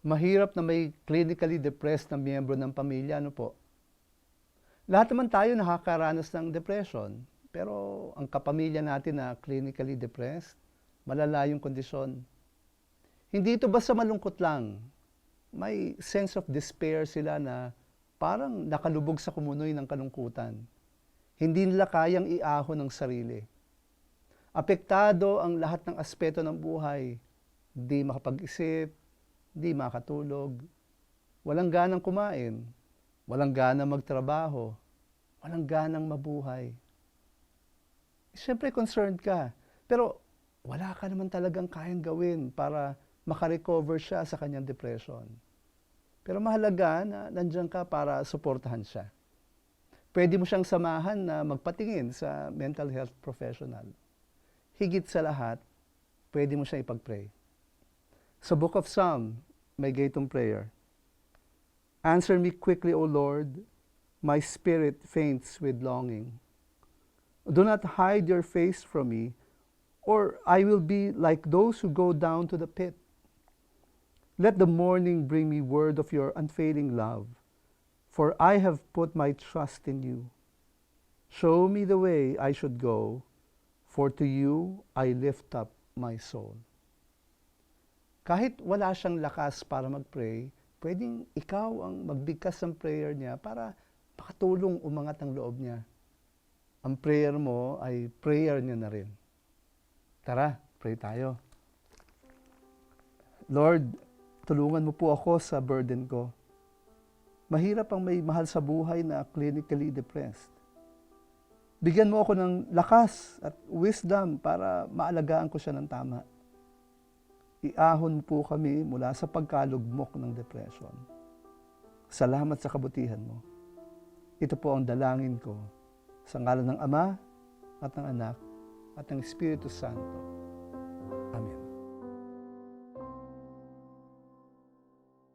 mahirap na may clinically depressed na miyembro ng pamilya, ano po? Lahat naman tayo nakakaranas ng depression, pero ang kapamilya natin na clinically depressed, malala yung kondisyon. Hindi ito basta malungkot lang. May sense of despair sila na parang nakalubog sa kumunoy ng kalungkutan. Hindi nila kayang iahon ng sarili. Apektado ang lahat ng aspeto ng buhay. Di makapag-isip, di makatulog, walang ganang kumain, walang ganang magtrabaho, walang ganang mabuhay. Siyempre concerned ka, pero wala ka naman talagang kayang gawin para makarecover siya sa kanyang depression. Pero mahalaga na nandiyan ka para suportahan siya. Pwede mo siyang samahan na magpatingin sa mental health professional. Higit sa lahat, pwede mo siyang ipag-pray. Sa Book of Psalm, may gaytong prayer. Answer me quickly, O Lord, my spirit faints with longing. Do not hide your face from me, or I will be like those who go down to the pit. Let the morning bring me word of your unfailing love, for I have put my trust in you. Show me the way I should go, for to you I lift up my soul. Kahit wala siyang lakas para mag-pray, pwedeng ikaw ang magbigkas ng prayer niya para makatulong umangat ang loob niya. Ang prayer mo ay prayer niya na rin. Tara, pray tayo. Lord, tulungan mo po ako sa burden ko. Mahirap ang may mahal sa buhay na clinically depressed. Bigyan mo ako ng lakas at wisdom para maalagaan ko siya ng tama. Iahon po kami mula sa pagkalugmok ng depression. Salamat sa kabutihan mo. Ito po ang dalangin ko sa ngalan ng Ama at ng Anak at ng Espiritu Santo.